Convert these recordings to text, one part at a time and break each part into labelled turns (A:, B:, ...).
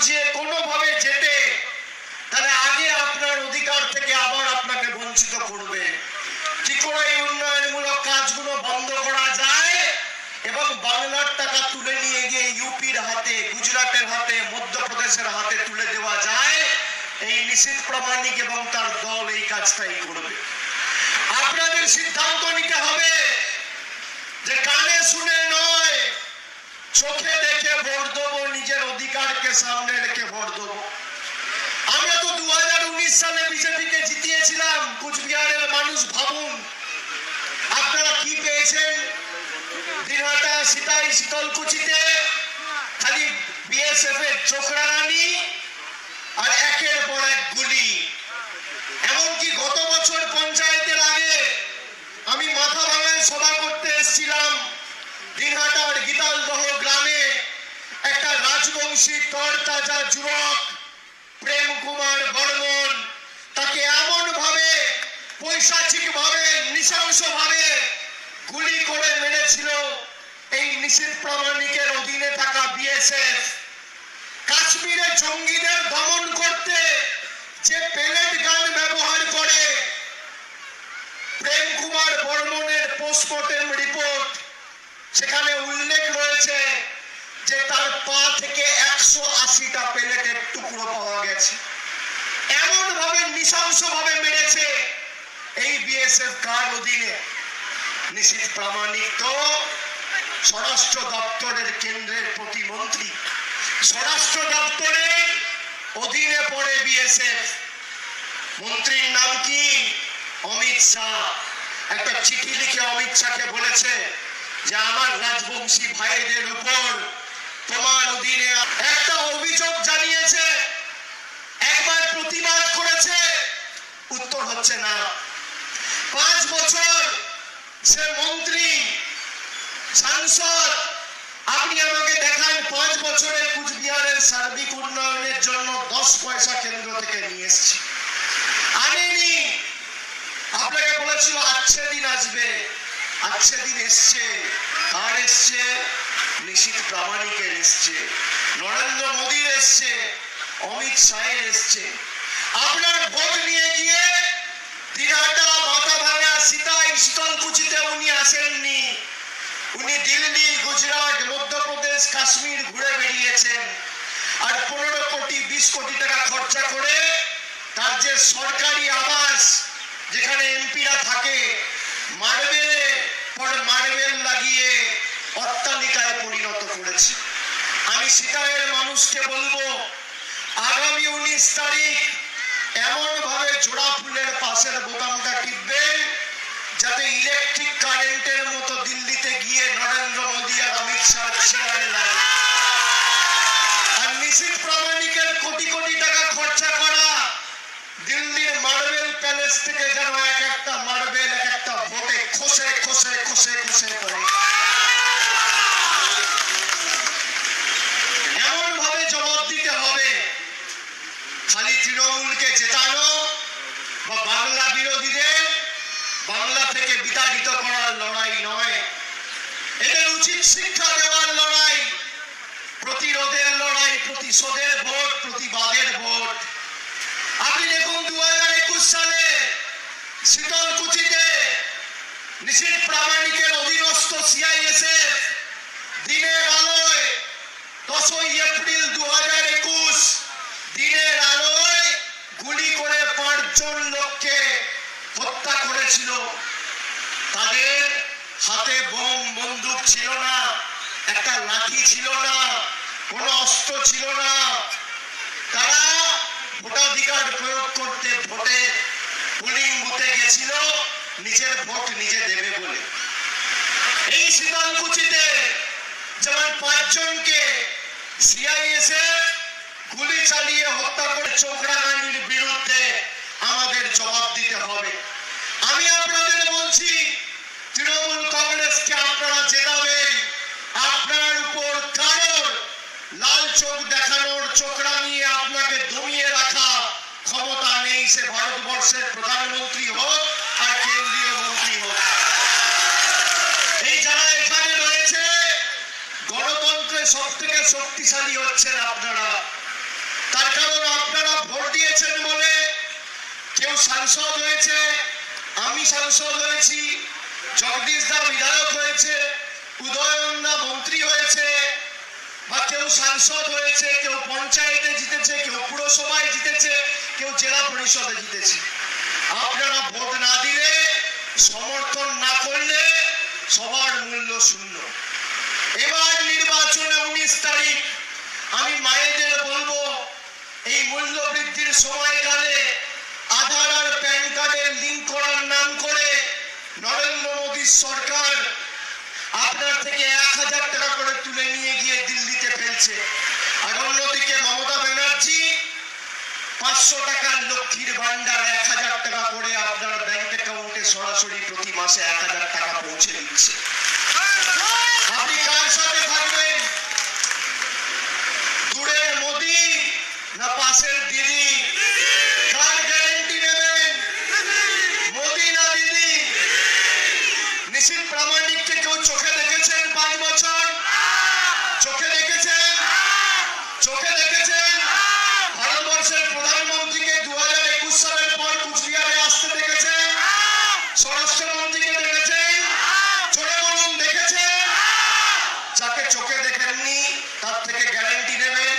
A: বুঝিয়ে কোনোভাবে যেতে, তাহলে আগে আপনার অধিকার থেকে আবার আপনাকে বঞ্চিত করবে। কি করে এই উন্নয়নমূলক কাজগুলো বন্ধ করা যায় এবং বাংলার টাকা তুলে নিয়ে গিয়ে ইউপির হাতে, গুজরাটের হাতে, মধ্যপ্রদেশের হাতে তুলে দেওয়া যায়, এই নিশ্চিত প্রামাণিক এবং তার দল এই কাজটাই করবে। আপনাদের সিদ্ধান্ত নিতে হবে যে কানে শুনে নয় চোখে দেখে ভোট দেবো, নিজের অধিকারকে সামনে রেখে ভোট দেবো। আমরা তো দু হাজার উনিশ সালে বিজেপিকে জিতিয়েছিলাম, কুচবিহারের মানুষ ভাবুন। আপনারা কি পেয়েছেন? দিনহাটা সীতাই শীতলকুচিতে খালি বিএসএফ এর চোখরানি আর একের পর এক গুলি। এমনকি গত বছর পঞ্চায়েতের আগে আমি মাথা ভাঙায় সভা করতে এসেছিলাম। দিনহাটার গ্রামে একটা রাজবংশী তরতাজা যুবক, প্রেম কুমার বর্মন, তাকে এমন ভাবে পৈশাচিক ভাবে ভাবে গুলি করে মেরেছিল। এই নিষিদ্ধ প্রামাণিকের অধীনে থাকা বিএসএফ কাশ্মীরে জঙ্গিদের দমন করতে যে পেলেট গান ব্যবহার করে, প্রেম কুমার বর্মনের পোস্টমর্টেম রিপোর্ট সেখানে উল্লেখ রয়েছে যে তার পা থেকে একশো আশিটা পেলেটের টুকরো পাওয়া গেছে। এমন ভাবে নৃশংস ভাবে মেরেছে এই বিএসএফ কার অধীনে। নিশীথ প্রামাণিক তো স্বরাষ্ট্র দপ্তরের কেন্দ্রের প্রতিমন্ত্রী। স্বরাষ্ট্র দপ্তরের অধীনে পড়ে বিএসএফ। মন্ত্রীর নাম কি? অমিত শাহ। একটা চিঠি লিখে অমিত শাহকে বলেছে যে আমার রাজবংশী ভাইদের উপর তোমার অধীনে একটা অভিযোগ জানিয়েছে, একবার প্রতিবাদ করেছে, উত্তর হচ্ছে না। পাঁচ বছর সে মন্ত্রী, সাংসদ, আপনি আমাকে দেখান, পাঁচ বছরে কুচবিহারের সার্বিক উন্নয়নের জন্য দশ পয়সা কেন্দ্র থেকে নিয়ে এসছি। আনেনি। আপনাকে বলেছিল আচ্ছে দিন আসবে। আচ্ছে দিন এসছে, আর এসছে নিশীত প্রামাণিকের এসছে, নরেন্দ্র মোদীর এসছে, অমিত শাহের এসছে। আপনার ভোট নিয়ে গিয়ে দিনহাটা মাথা ভাঙা সীতাই শীতলকুচিতে উনি আসেননি। উনি দিল্লি, গুজরাট, মধ্যপ্রদেশ, কাশ্মীর ঘুরে বেরিয়েছেন আর পনেরো কোটি, বিশ কোটি টাকা খরচা করে তার যে সরকারি আবাস, যেখানে এমপিরা থাকে মার্বেলে, পর মার্বেল লাগিয়ে অট্টালিকায় পরিণত করেছে। আমি সীতায়ের মানুষকে বলব, আগামী উনিশ তারিখ এমন ভাবে জোড়া ফুলের পাশের বোতামটা টিপবেন, যাতে ইলেকট্রিক কারেন্টের মতো দিল্লিতে গিয়ে নরেন্দ্র মোদী আর অমিত শাহ চেয়ারে লাগে আর নিশীথ প্রামাণিকের কোটি কোটি টাকা খরচা করা দিল্লির মার্বেল প্যালেস থেকে যেন এক একটা মার্বেল এক একটা ভোটে খসে খসে খসে খসে পড়ে এমন ভাবে জবাব দিতে হবে খালি তৃণমূলকে জেতানো বা বাংলা বিরোধীদের বাংলা থেকে বিতাড়িত করার লড়াই নয়। এদের উচিত শিক্ষা দেওয়ার লড়াই, প্রতিরোধের লড়াই, প্রতিশোধের ভোট, প্রতিবাদের ভোট। আপনি দেখুন দু হাজার একুশ সালে শীতলকুচিতে নিশীথ প্রামাণিকের অধীনস্থ সিআইএসএফ দিনের আলোয় দশই এপ্রিল দু হাজার একুশ দিনের গুলি করে পাঁচজন লোককে হত্যা করেছিল। তাদের হাতে বোম, বন্দুক ছিল না, একটা লাঠি ছিল না, কোন অস্ত্র ছিল না। তারা ভোটাধিকার প্রয়োগ করতে ভোটে পোলিং বুথে গেছিল, নিজের ভোট নিজে দেবে বলে। এই শীতলকুচিতে যেমন পাঁচজনকে সিআইএসএফ গুলি চালিয়ে হত্যা করে চোখরাগানির বিরুদ্ধে আমাদের জবাব দিতে হবে। আমি আপনাদের বলছি, তৃণমূল কংগ্রেসকে আপনারা জেতাবেন। আপনার উপর কারোর লাল চোখ দেখানোর চোখ রাঙিয়ে আপনাকে দমিয়ে রাখা ক্ষমতা নেই সে ভারতবর্ষের প্রধানমন্ত্রী হোক আর কেন্দ্রীয় মন্ত্রী হোক। এই যারা এখানে রয়েছে, গণতন্ত্রে সব থেকে শক্তিশালী হচ্ছেন আপনারা। তার কারণ আপনারা ভোট দিয়েছেন বলে কেউ সাংসদ হয়েছে, আমি সাংসদ হয়েছি, জগদীশ বিধায়ক হয়েছে, উদয়ন দা মন্ত্রী হয়েছে, বা কেউ সাংসদ হয়েছে, কেউ পঞ্চায়েতে জিতেছে, কেউ পুরসভায় জিতেছে, কেউ জেলা পরিষদে জিতেছে। আপনারা ভোট না দিলে, সমর্থন না করলে সবার মূল্য শূন্য। এবার নির্বাচনে উনিশ তারিখ, আমি বলব এই মূল্য বৃদ্ধির সময়কালে আধার আর প্যান কার্ডের লিঙ্ক করার নাম করে নরেন্দ্র মোদীর সরকার আপনার থেকে এক হাজার টাকা করে তুলে নিয়ে গিয়ে দিল্লিতে ফেলছে। আর অন্যদিকে মমতা ব্যানার্জি পাঁচশো টাকার লক্ষ্মীর ভান্ডার এক হাজার টাকা করে আপনার ব্যাংক অ্যাকাউন্টে সরাসরি প্রতি মাসে এক হাজার টাকা পৌঁছে দিচ্ছে আপনি কার সাথে থাকবেন দূরের মোদি না পাশের দিদি কার গ্যারেন্টি নেবেন মোদি না দিদি নিশীত প্রামাণিককে কেউ চোখে দেখেছেন পাঁচ বছর চোখে দেখেছেন চোখে দেখেছেন ভারতবর্ষের প্রধানমন্ত্রীকে দু হাজার একুশ সালের পর কুচবিহারে আসতে দেখেছেন স্বরাষ্ট্রমন্ত্রীকে দেখেছেন জোরে বলুন দেখেছেন যাকে চোখে দেখেননি তার থেকে গ্যারান্টি নেবেন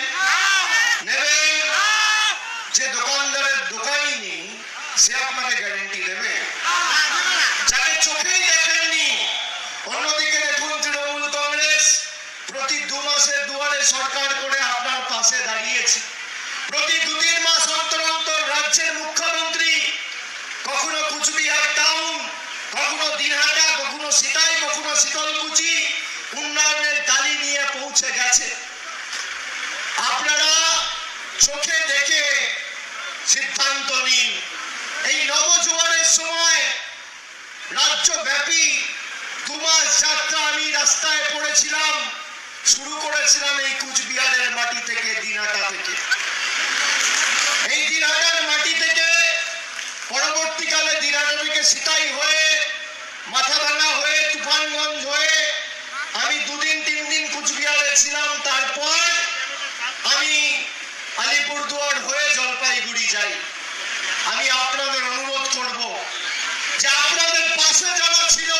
A: নেবেন যে দোকানদারের দোকানই নেই সে আপনাকে গ্যারান্টি দেবে যাকে চোখেই দেখেননি অন্যদিকে দেখুন তৃণমূল কংগ্রেস প্রতি দু মাসে দুয়ারে সরকার করে আপনার পাশে দাঁড়িয়েছে প্রতি দু তিন মাস অন্তর অন্তর রাজ্যের মুখ্যমন্ত্রী কখনো কুচবিহার টাউন কখনো দিনহাটা কখনো সিতাই কখনো শীতলকুচি উন্নয়নের দালি নিয়ে পৌঁছে গেছে আপনারা চোখে দেখে সিদ্ধান্ত নিন এই নবজোয়ারের সময় রাজ্যব্যাপী দু মাস যাত্রা আমি রাস্তায় পড়েছিলাম, শুরু করেছিলাম এই কুচবিহারের মাটি থেকে, দিনহাটা থেকে। এই দিনহাটার মাটি থেকে পরবর্তীকালে দিনহাটা থেকে সিতাই হয়ে মাথাভাঙা হয়ে, তুফানগঞ্জ হয়ে আমি দুদিন তিন দিন কুচবিহারে ছিলাম। তারপর আমি আলিপুরদুয়ার হয়ে যাই আমি আপনাদের অনুরোধ করব যে আপনাদের পাশে যারা ছিল,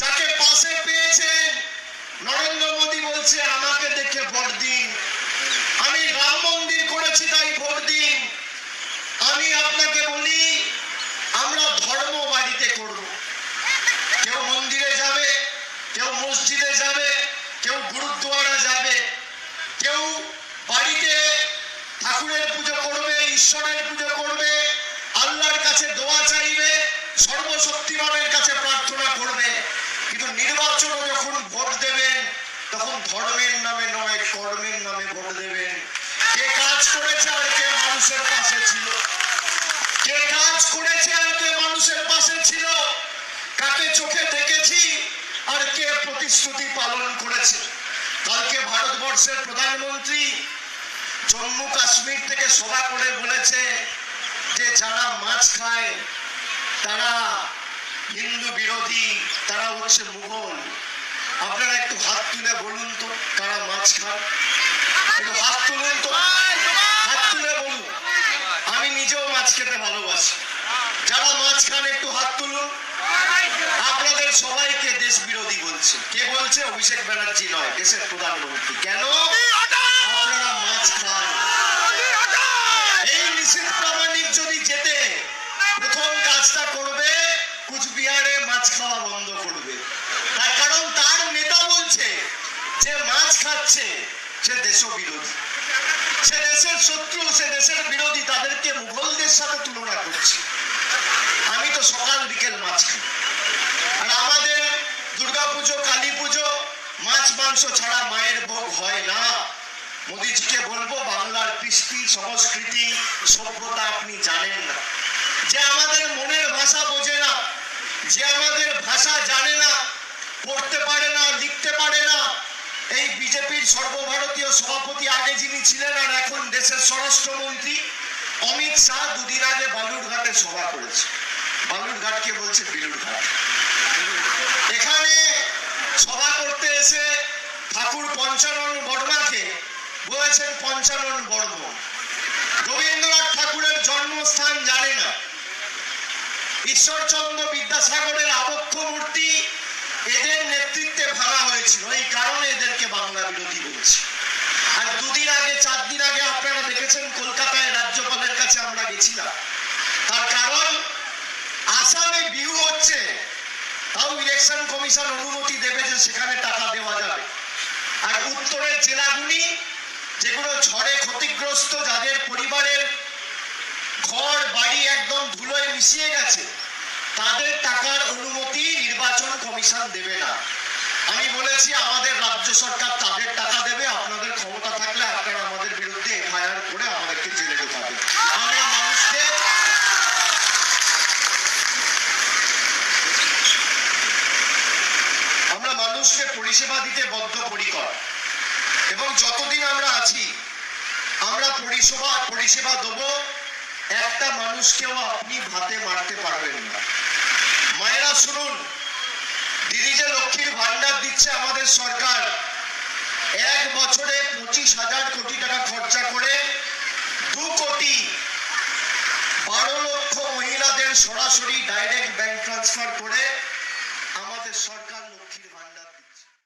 A: যাকে পাশে পেয়েছেন, নরেন্দ্র মোদী বলছে, আমাকে দেখে ভোট দিন। আমি রাম মন্দির করেছি, তাই ভোট দিন। আমি আপনাকে বলি আমরা ধর্ম বাড়িতে করব কেউ মন্দিরে যাবে কেউ মসজিদে যাবে কেউ গুরুদ্বারা যাবে কেউ বাড়িতে ঠাকুরের পুজো করবে ঈশ্বরের পুজো করবে, আল্লাহর কাছে দোয়া চাইবে, সর্বশক্তিমানের কাছে প্রার্থনা করবে। কিন্তু নির্বাচনে যখন ভোট দেবেন, তখন ধর্মের নামে নয়, কর্মের নামে ভোট দেবেন। কে কাজ করেছে আর কে মানুষের পাশে ছিল? কে কাজ করেছে আর কে মানুষের পাশে ছিল? কাকে চোখে দেখেছি আর কে প্রতিশ্রুতি পালন করেছে? কালকে ভারতবর্ষের প্রধানমন্ত্রী জম্মু কাশ্মীর থেকে সভা করে বলেছে যে যারা মাছ খায়, তারা হিন্দু বিরোধী, তারা হচ্ছে মুঘল। আপনারা একটু হাত তুলে বলুন তো, কারা মাছ একটু হাত তুলুন তো, হাত তুলে বলুন। আমি নিজেও মাছ খেতে ভালোবাসি। যারা মাছ খান, একটু হাত তুলুন। আপনাদের সবাইকে দেশ বিরোধী বলছে। কে বলছে? অভিষেক ব্যানার্জি নয়, দেশের প্রধানমন্ত্রী। কেন? আপনারা মাছ খান। নিশ্চিত প্রামাণিক যদি যেতে প্রথম কাজটা করবে কুচবিহারে মাছ খাওয়া বন্ধ করবে। তার কারণ তার নেতা বলছে যে মাছ খাচ্ছে, সে দেশ বিরোধী সে দেশের শত্রু, সে দেশের বিরোধী, তাদেরকে মুঘলদের সাথে তুলনা করছে। আমি তো সকাল বিকেল মাছ খাই। আর আমাদের দুর্গাপুজো কালী পুজো মাছ, মাংস ছাড়া মায়ের ভোগ হয় না। মোদিজিকে বলব, বাংলার কৃষ্টি, সংস্কৃতি, সভ্যতা আপনি জানেন না। যে আমাদের মনের ভাষা বোঝে না, যে আমাদের ভাষা জানে না, পড়তে পারে না, লিখতে পারে না, এই বিজেপির সর্বভারতীয় সভাপতি আগে যিনি ছিলেন আর এখন দেশের স্বরাষ্ট্রমন্ত্রী, অমিত শাহ দুদিন আগে বালুরঘাটে সভা করেছে। বালুরঘাটকে বলছে বিলুরঘাট। এখানে সভা করতে এসে ঠাকুর পঞ্চানন বর্মাকে বলেছেন পঞ্চানন বর্ম। রবীন্দ্রনাথ ঠাকুরের জন্মস্থান জানে না। ঈশ্বরচন্দ্র বিদ্যাসাগরের আবক্ষ মূর্তি এদের নেতৃত্বে ভাঙা হয়েছিল। এই কারণে এদেরকে বাংলা বিরোধী বলছি। আর দুদিন আগে, চার দিন আগে আপনারা দেখেছেন, কলকাতায় রাজ্যপালের কাছে আমরা গেছিলাম। তার কারণ, আসামে বিহু হচ্ছে, তাও ইলেকশন কমিশন অনুমতি দেবে যে সেখানে টাকা দেওয়া যাবে। আর উত্তরের জেলাগুলি যেগুলো ঝড়ে ক্ষতিগ্রস্ত যাদের পরিবারের ঘর, বাড়ি একদম ধুলোয় মিশিয়ে গেছে, তাদের টাকার অনুমতি নির্বাচন কমিশন দেবে না। আমি বলেছি, আমাদের রাজ্য সরকার তাদের টাকা দেবে আপনাদের ক্ষমতা থাকলে আপনারা আমাদের বিরুদ্ধে এফআইআর করে আমাদেরকে জেলে ঢোকাবে আমরা মানুষকে আমরা মানুষকে পরিষেবা দিতে বদ্ধপরিকর এবং যতদিন আমরা আছি আমরা পরিষেবা পরিষেবা দেবো একটা মানুষকেও আপনি ভাতে মারতে পারবেন না। মায়েরা শুনুন, দিদি যে লক্ষ্মীর ভান্ডার দিচ্ছে আমাদের সরকার, এক বছরে পঁচিশ হাজার কোটি টাকা খরচা করে দু কোটি বারো লক্ষ মহিলাদের সরাসরি ডাইরেক্ট ব্যাংক ট্রান্সফার করে আমাদের সরকার